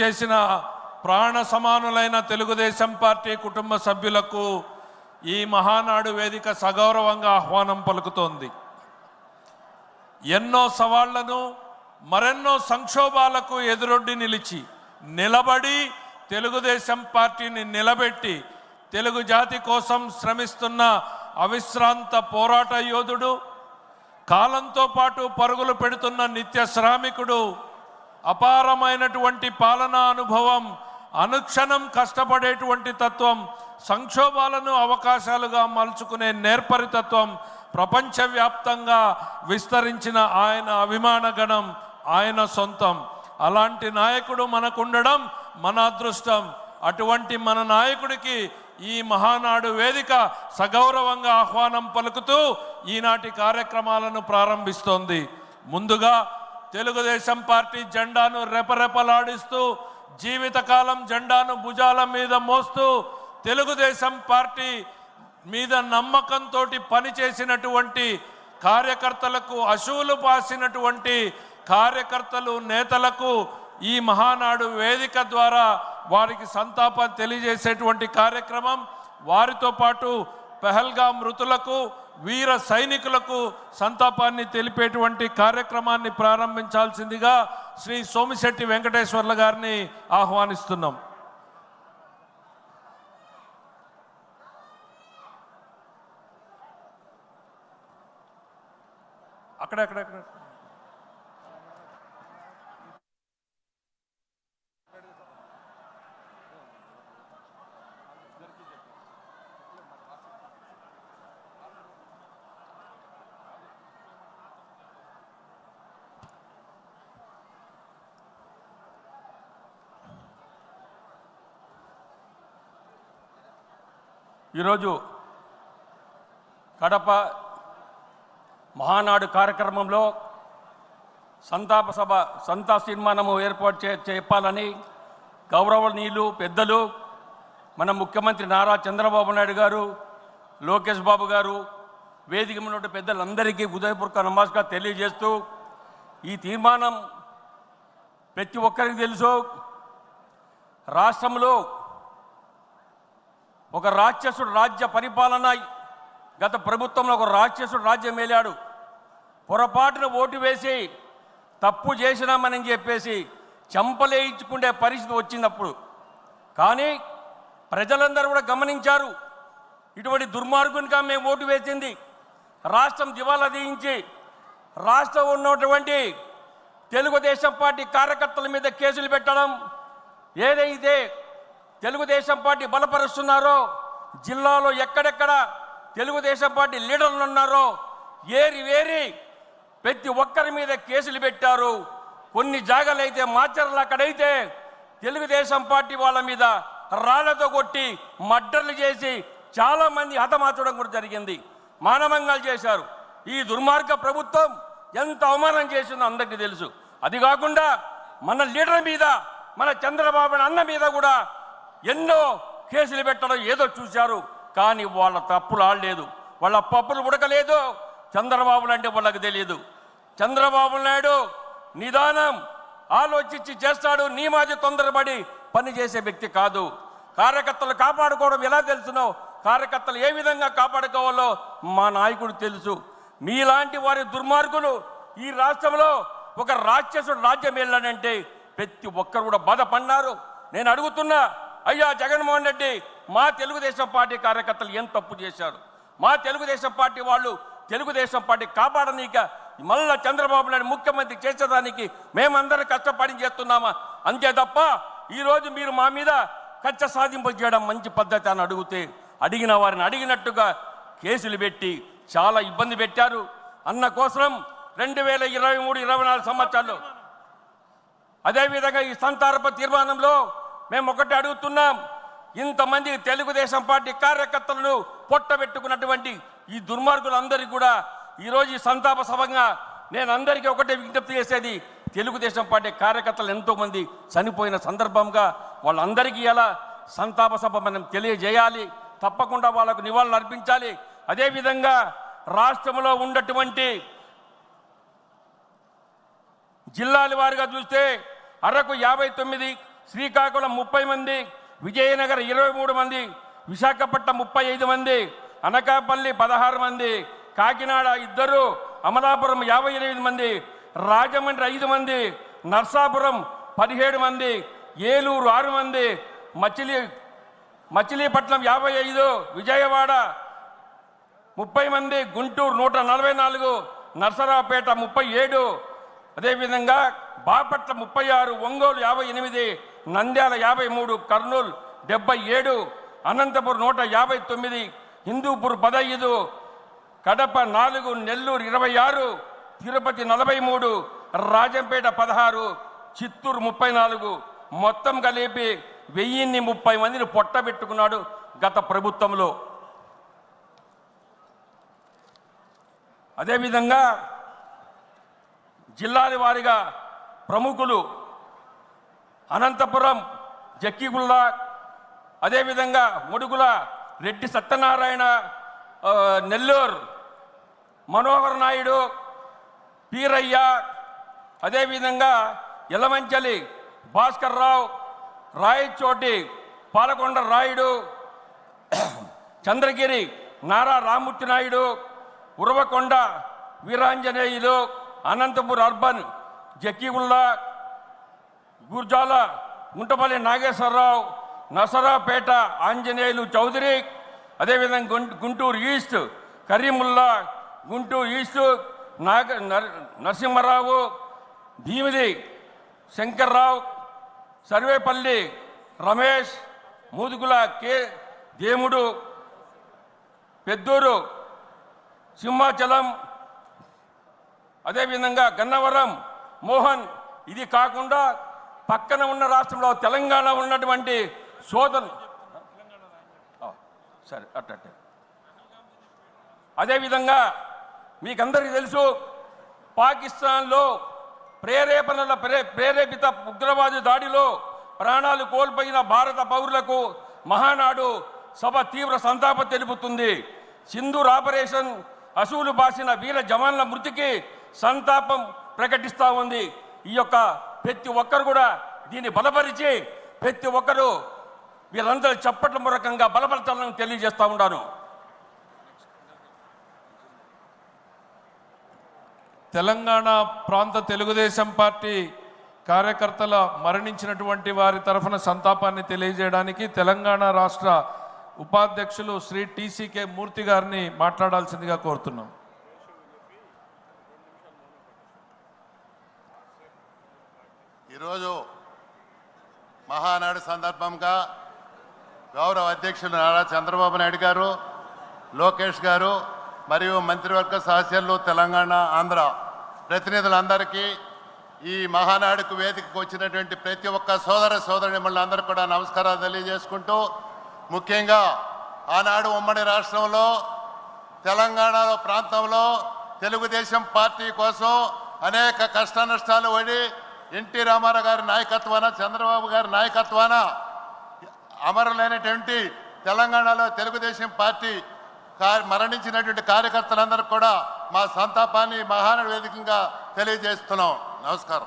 చేసిన ప్రాణ సమానులైన తెలుగుదేశం పార్టీ కుటుంబ సభ్యులకు ఈ మహానాడు వేదిక సగౌరవంగా ఆహ్వానం పలుకుతోంది. ఎన్నో సవాళ్ళను మరెన్నో సంక్షోభాలకు ఎదురొడ్డి నిలిచి నిలబడి తెలుగుదేశం పార్టీని నిలబెట్టి తెలుగు జాతి కోసం శ్రమిస్తున్న అవిశ్రాంత పోరాట యోధుడు కాలంతో పాటు పరుగులు పెడుతున్న నిత్య శ్రామికుడు అపారమైనటువంటి పాలనా అనుభవం అనుక్షణం కష్టపడేటువంటి తత్వం సంక్షోభాలను అవకాశాలుగా మలుచుకునే నేర్పరితత్వం ప్రపంచవ్యాప్తంగా విస్తరించిన ఆయన అభిమానగణం ఆయన సొంతం. అలాంటి నాయకుడు మనకుండడం మన అదృష్టం. అటువంటి మన నాయకుడికి ఈ మహానాడు వేదిక సగౌరవంగా ఆహ్వానం పలుకుతూ ఈనాటి కార్యక్రమాలను ప్రారంభిస్తోంది. ముందుగా తెలుగుదేశం పార్టీ జెండాను రెపరెపలాడిస్తూ జీవితకాలం జెండాను భుజాల మీద మోస్తూ తెలుగుదేశం పార్టీ మీద నమ్మకంతో పనిచేసినటువంటి కార్యకర్తలకు అశువులు పాసినటువంటి కార్యకర్తలు నేతలకు ఈ మహానాడు వేదిక ద్వారా వారికి సంతాపం తెలియజేసేటువంటి కార్యక్రమం వారితో పాటు పెహల్గా మృతులకు వీర సైనికులకు సంతాపాన్ని తెలిపేటువంటి కార్యక్రమాన్ని ప్రారంభించాల్సిందిగా శ్రీ సోమిశెట్టి వెంకటేశ్వర్ల గారిని ఆహ్వానిస్తున్నాం. అక్కడ ఈరోజు కడప మహానాడు కార్యక్రమంలో సంతాప సభ సంతా తీర్మానము ఏర్పాటు చే చెప్పాలని గౌరవనీయులు పెద్దలు మన ముఖ్యమంత్రి నారా చంద్రబాబు నాయుడు గారు లోకేష్ బాబు గారు వేదిక మీద ఉన్న పెద్దలందరికీ ఉదయపూర్వక నమస్కారం తెలియజేస్తూ ఈ తీర్మానం ప్రతి ఒక్కరికి తెలుసు. రాష్ట్రంలో ఒక రాక్షసుడు రాజ్య పరిపాలన గత ప్రభుత్వంలో ఒక రాక్షసుడు రాజ్యం మేలాడు. పొరపాటున ఓటు వేసి తప్పు చేసినామని చెప్పేసి చంపలేయించుకునే పరిస్థితి వచ్చినప్పుడు. కానీ ప్రజలందరూ కూడా గమనించారు. ఇటువంటి దుర్మార్గునిగా మేము ఓటు వేసింది. రాష్ట్రం దివాలా తీయించి రాష్ట్రం ఉన్నటువంటి తెలుగుదేశం పార్టీ కార్యకర్తల మీద కేసులు పెట్టడం. ఏదైతే తెలుగుదేశం పార్టీ బలపరుస్తున్నారో జిల్లాలో ఎక్కడెక్కడ తెలుగుదేశం పార్టీ లీడర్లు ఉన్నారో ఏరి వేరి ప్రతి ఒక్కరి మీద కేసులు పెట్టారు. కొన్ని జాగాలు అయితే మాచర్లు అక్కడైతే తెలుగుదేశం పార్టీ వాళ్ళ మీద రాళ్ళతో కొట్టి మడ్డర్లు చేసి చాలామంది హతమార్చడం కూడా జరిగింది. మానవంగాలు చేశారు. ఈ దుర్మార్గ ప్రభుత్వం ఎంత అవమానం చేసిందో అందరికీ తెలుసు. అది కాకుండా మన లీడర్ మీద మన చంద్రబాబు అన్న మీద కూడా ఎన్నో కేసులు పెట్టడం ఏదో చూశారు కానీ వాళ్ళ తప్పులు ఆడలేదు. వాళ్ళ పప్పులు ఉడకలేదు. చంద్రబాబు అంటే వాళ్ళకి తెలియదు చంద్రబాబు నాయుడు నిదానం ఆలోచించి చేస్తాడు. నీ మాది తొందరపడి పని చేసే వ్యక్తి కాదు. కార్యకర్తలు కాపాడుకోవడం ఎలా తెలుసునో కార్యకర్తలు ఏ విధంగా కాపాడుకోవాలో మా నాయకుడు తెలుసు. మీలాంటి వారి దుర్మార్గులు ఈ రాష్ట్రంలో ఒక రాక్షసుడు రాజ్యం వెళ్ళాడంటే ప్రతి ఒక్కరు కూడా బాధపడినారు. నేను అడుగుతున్నా అయ్యా జగన్మోహన్ రెడ్డి మా తెలుగుదేశం పార్టీ కార్యకర్తలు ఏం తప్పు చేశారు? మా తెలుగుదేశం పార్టీ వాళ్ళు తెలుగుదేశం పార్టీ కాపాడనీక మళ్ళా చంద్రబాబు నాయుడు ముఖ్యమంత్రి చేసేదానికి మేమందరం కష్టపడి చేస్తున్నామా? అంతే తప్ప ఈరోజు మీరు మా మీద కచ్చ సాధింపు చేయడం మంచి పద్ధతి అని అడిగితే అడిగిన వారిని అడిగినట్టుగా కేసులు పెట్టి చాలా ఇబ్బంది పెట్టారు. అన్న కోసం రెండు వేల ఇరవై మూడు ఇరవై నాలుగు సంవత్సరాల్లో అదేవిధంగా ఈ సంతారప తీర్మానంలో మేము ఒకటి అడుగుతున్నాం. ఇంతమంది తెలుగుదేశం పార్టీ కార్యకర్తలను పొట్టబెట్టుకున్నటువంటి ఈ దుర్మార్గులందరికీ కూడా ఈరోజు ఈ సంతాప సభంగా నేను అందరికీ ఒకటే విజ్ఞప్తి చేసేది తెలుగుదేశం పార్టీ కార్యకర్తలు ఎంతోమంది చనిపోయిన సందర్భంగా వాళ్ళందరికీ ఎలా సంతాప సభ మనం తెలియజేయాలి తప్పకుండా వాళ్ళకు నివాళులు అర్పించాలి. అదేవిధంగా రాష్ట్రంలో ఉన్నటువంటి జిల్లాల వారిగా చూస్తే అరకు యాభై తొమ్మిది శ్రీకాకుళం ముప్పై మంది విజయనగరం ఇరవై మూడు మంది విశాఖపట్నం ముప్పై ఐదు మంది అనకాపల్లి పదహారు మంది కాకినాడ ఇద్దరు అమలాపురం యాభై ఎనిమిది మంది రాజమండ్రి ఐదు మంది నర్సాపురం పదిహేడు మంది ఏలూరు ఆరు మంది మచిలీ మచిలీపట్నం యాభై ఐదు విజయవాడ ముప్పై మంది గుంటూరు నూట నలభై నాలుగు నర్సరావుపేట ముప్పై ఏడు అదేవిధంగా బాపట్ల ముప్పై ఆరు ఒంగోలు యాభై ఎనిమిది నంద్యాల యాభై మూడు కర్నూలు డెబ్బై ఏడు అనంతపురం నూట యాభై తొమ్మిది హిందూపూర్ పదహైదు కడప నాలుగు నెల్లూరు ఇరవై ఆరు తిరుపతి నలభై మూడు రాజంపేట పదహారు చిత్తూరు ముప్పై నాలుగు మొత్తం కలిపి వెయ్యిన్ని ముప్పై మందిని పొట్టబెట్టుకున్నాడు గత ప్రభుత్వంలో. అదేవిధంగా జిల్లాల వారిగా ప్రముఖులు అనంతపురం జక్కిగుళ్ళ అదేవిధంగా ముడుగుల రెడ్డి సత్యనారాయణ నెల్లూరు మనోహర్ నాయుడు పీరయ్య అదేవిధంగా యలమంచలి భాస్కర్ రావు రాయచోటి పాలకొండ రాయుడు చంద్రగిరి నారా రామూర్తి నాయుడు ఉరవకొండ వీరాంజనేయులు అనంతపూర్ అర్బన్ జక్కిగుళ్ళ గుర్జాల గుంటపల్లి నాగేశ్వరరావు నసరాపేట ఆంజనేయులు చౌదరి అదేవిధంగా గుం- గుంటూరు ఈస్ట్ కరీముల్లా గుంటూరు ఈస్ట్ నాగ నర్- నరసింహారావు భీమిది శంకర్రావు సర్వేపల్లి రమేష్ మూదుగుల కే దేముడు పెద్దూరు సింహాచలం అదేవిధంగా గన్నవరం మోహన్. ఇది కాకుండా పక్కన ఉన్న రాష్ట్రంలో తెలంగాణ ఉన్నటువంటి సోదరు ఆ, సరే అట్టే అదేవిధంగా మీకందరికీ తెలుసు పాకిస్తాన్లో ప్రేరేపణల ప్రే ప్రేరేపిత ఉగ్రవాది దాడిలో ప్రాణాలు కోల్పోయిన భారత పౌరులకు మహానాడు సభ తీవ్ర సంతాపం తెలుపుతుంది. సింధూర్ ఆపరేషన్ అసూలు బాసిన వీర జవాన్ల మృతికి సంతాపం ప్రకటిస్తూ ఉంది. ఈ యొక్క ప్రతి ఒక్కరు కూడా దీన్ని బలపరిచి ప్రతి ఒక్కరు వీరందరూ చప్పట్ల మూలకంగా బలపరచాలని తెలియజేస్తూ ఉన్నాను. తెలంగాణ ప్రాంత తెలుగుదేశం పార్టీ కార్యకర్తల మరణించినటువంటి వారి తరఫున సంతాపాన్ని తెలియజేయడానికి తెలంగాణ రాష్ట్ర ఉపాధ్యక్షులు శ్రీ టీసీకే మూర్తి గారిని మాట్లాడాల్సిందిగా కోరుతున్నాం. ఈరోజు మహానాడు సందర్భంగా గౌరవ అధ్యక్షులు నారా చంద్రబాబు నాయుడు గారు లోకేష్ గారు మరియు మంత్రివర్గ సహచరులు తెలంగాణ ఆంధ్ర ప్రతినిధులందరికీ ఈ మహానాడుకు వేదికకు వచ్చినటువంటి ప్రతి ఒక్క సోదర సోదరుని అందరూ కూడా నమస్కారాలు తెలియజేసుకుంటూ ముఖ్యంగా ఆనాడు ఉమ్మడి రాష్ట్రంలో తెలంగాణలో ప్రాంతంలో తెలుగుదేశం పార్టీ కోసం అనేక కష్ట నష్టాలు పడి ఎన్టీ రామారావు గారి నాయకత్వాన చంద్రబాబు గారి నాయకత్వాన? అమరులైనటువంటి తెలంగాణలో తెలుగుదేశం పార్టీ మరణించినటువంటి కార్యకర్తలందరూ కూడా మా సంతాపాన్ని మహాన వేదికగా తెలియజేస్తున్నాం. నమస్కారం.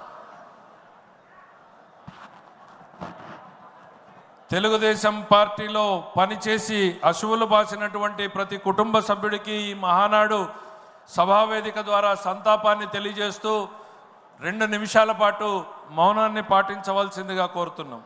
తెలుగుదేశం పార్టీలో పనిచేసి అశువులు బాసినటువంటి ప్రతి కుటుంబ సభ్యుడికి ఈ మహానాడు సభావేదిక ద్వారా సంతాపాన్ని తెలియజేస్తూ రెండు నిమిషాల పాటు మౌనాన్ని పాటించవలసిందిగా కోరుతున్నాం.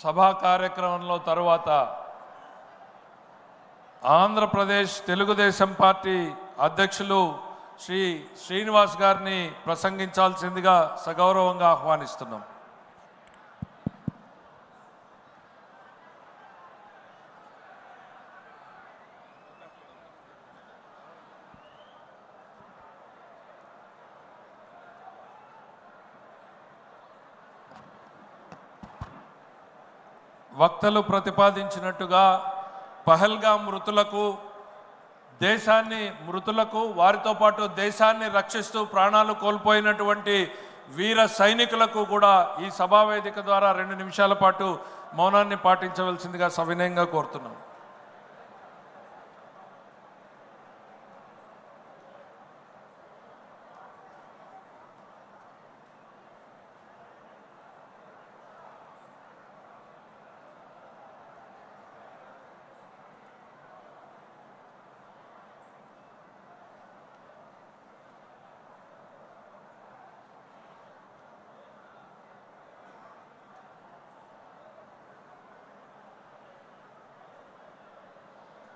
సభా కార్యక్రమంలో తరువాత ఆంధ్రప్రదేశ్ తెలుగుదేశం పార్టీ అధ్యక్షులు శ్రీ శ్రీనివాస్ గారిని ప్రసంగించాల్సిందిగా సగౌరవంగా ఆహ్వానిస్తున్నాం. వక్తలు ప్రతిపాదించినట్టుగా పహల్గా మృతులకు దేశాన్ని మృతులకు వారితో పాటు దేశాన్ని రక్షిస్తూ ప్రాణాలు కోల్పోయినటువంటి వీర సైనికులకు కూడా ఈ సభావేదిక ద్వారా రెండు నిమిషాల పాటు మౌనాన్ని పాటించవలసిందిగా సవినయంగా కోరుతున్నాం